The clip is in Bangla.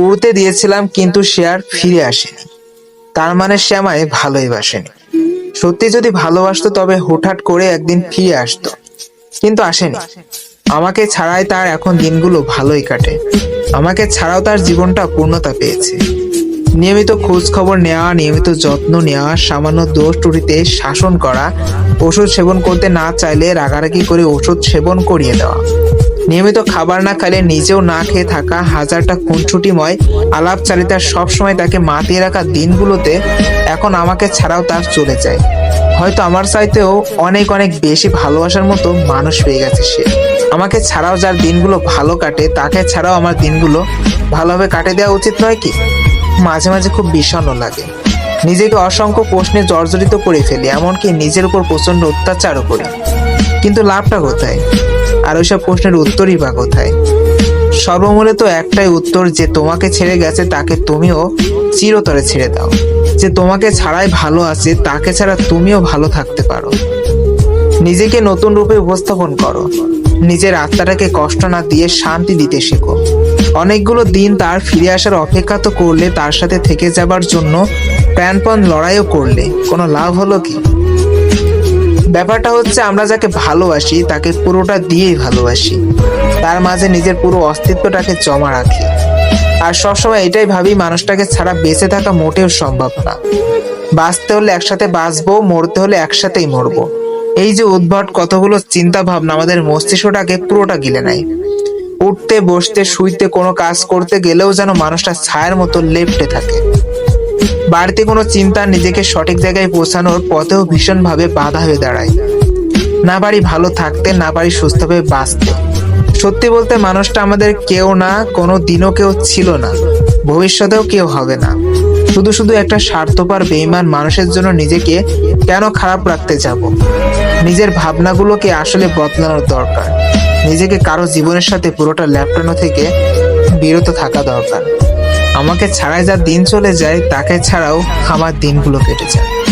উড়তে দিয়েছিলাম, কিন্তু সে আর ফিরে আসেনি। তার মানে সে আমায় ভালোই বাসেনি। সত্যি যদি ভালোবাসতো, তবে হুটহাট করে একদিন ফিরে আসতো। কিন্তু আসেনি। আমাকে ছাড়াই তার এখন দিনগুলো ভালোই কাটে। আমাকে ছাড়াও তার জীবনটা পূর্ণতা পেয়েছে। নিয়মিত খোঁজ খবর নেওয়া, নিয়মিত যত্ন নেওয়া, সামান্য দোষ ত্রুটিতে শাসন করা, ওষুধ সেবন করতে না চাইলে রাগারাগি করে ওষুধ সেবন করিয়ে দেওয়া। নিয়মিত খাবার না খেলে নিজেও না খেয়ে থাকা হাজারটা খুনছুটিময় আলাপচারিতার সবসময় তাকে মাতিয়ে রাখা দিনগুলোতে এখন আমাকে ছাড়াও তার চলে যায়। হয়তো আমার চাইতেও অনেক অনেক বেশি ভালোবাসার মতো মানুষ পেয়ে গেছে সে। আমাকে ছাড়াও যার দিনগুলো ভালো কাটে, তাকে ছাড়াও আমার দিনগুলো ভালোভাবে কাটে দেওয়া উচিত নয় কি? মাঝে মাঝে খুব বিষণ্ণ লাগে। নিজেকে অসংখ্য প্রশ্নে জর্জরিত করে ফেলি, এমনকি নিজের উপর প্রচণ্ড অত্যাচারও করি। কিন্তু লাভটা কোথায়? আর ওইসব প্রশ্নের উত্তরই বা কোথায়? সর্বমূলে তো একটাই উত্তর যে তোমাকে ছেড়ে গেছে তাকে তুমিও চিরতরে ছেড়ে দাও। যে তোমাকে ছাড়াই ভালো আছে তাকে ছাড়া তুমিও ভালো থাকতে পারো। নিজেকে নতুন রূপে উপস্থাপন করো। নিজের আত্মাটাকে কষ্ট না দিয়ে শান্তি দিতে শেখো। অনেকগুলো দিন তার ফিরে আসার অপেক্ষা তো করলে তার সাথে থেকে যাবার জন্য প্রাণপণ লড়াইও করলে। কোনো লাভ হলো কি? ব্যাপারটা হচ্ছে আমরা যাকে ভালোবাসি, তাকে পুরোটা দিয়েই ভালোবাসি। তার মাঝে নিজের পুরো অস্তিত্বটাকে জমা রাখি। আর সবসময় এটাই ভাবি, মানুষটাকে ছাড়া বেঁচে থাকা মোটেও সম্ভব না। বাঁচতে হলে একসাথে বাঁচবো, মরতে হলে একসাথেই মরবো। এই যে উদ্ভট কতগুলো চিন্তা ভাবনা আমাদের মস্তিষ্কটাকে পুরোটা গিলে নেয়। উঠতে, বসতে, শুইতে, কোনো কাজ করতে গেলেও যেন মানুষটা ছায়ের মতো লেপটে থাকে। বাড়িতে কোনো চিন্তা, নিজেকে সঠিক জায়গায় পৌঁছানোর পথেও ভীষণভাবে বাধা হয়ে দাঁড়ায়। না পারি ভালো থাকতে, না পারি সুস্থভাবে বাঁচতে। সত্যি বলতে মানুষটা আমাদের কেউ না, কোনো দিনও কেউ ছিল না। ভবিষ্যতেও কেউ হবে না। শুধু শুধু একটা স্বার্থপর বেইমান মানুষের জন্য নিজেকে কেন খারাপ রাখতে যাব? নিজের ভাবনাগুলোকে আসলে বদলানোর দরকার। নিজেকে কারও জীবনের সাথে পুরোটা ল্যাপটানো থেকে বিরত থাকা দরকার। আমাকে ছাড়াই যা দিন চলে যায় তাকে ছাড়াও আমার দিনগুলো কেটে যায়।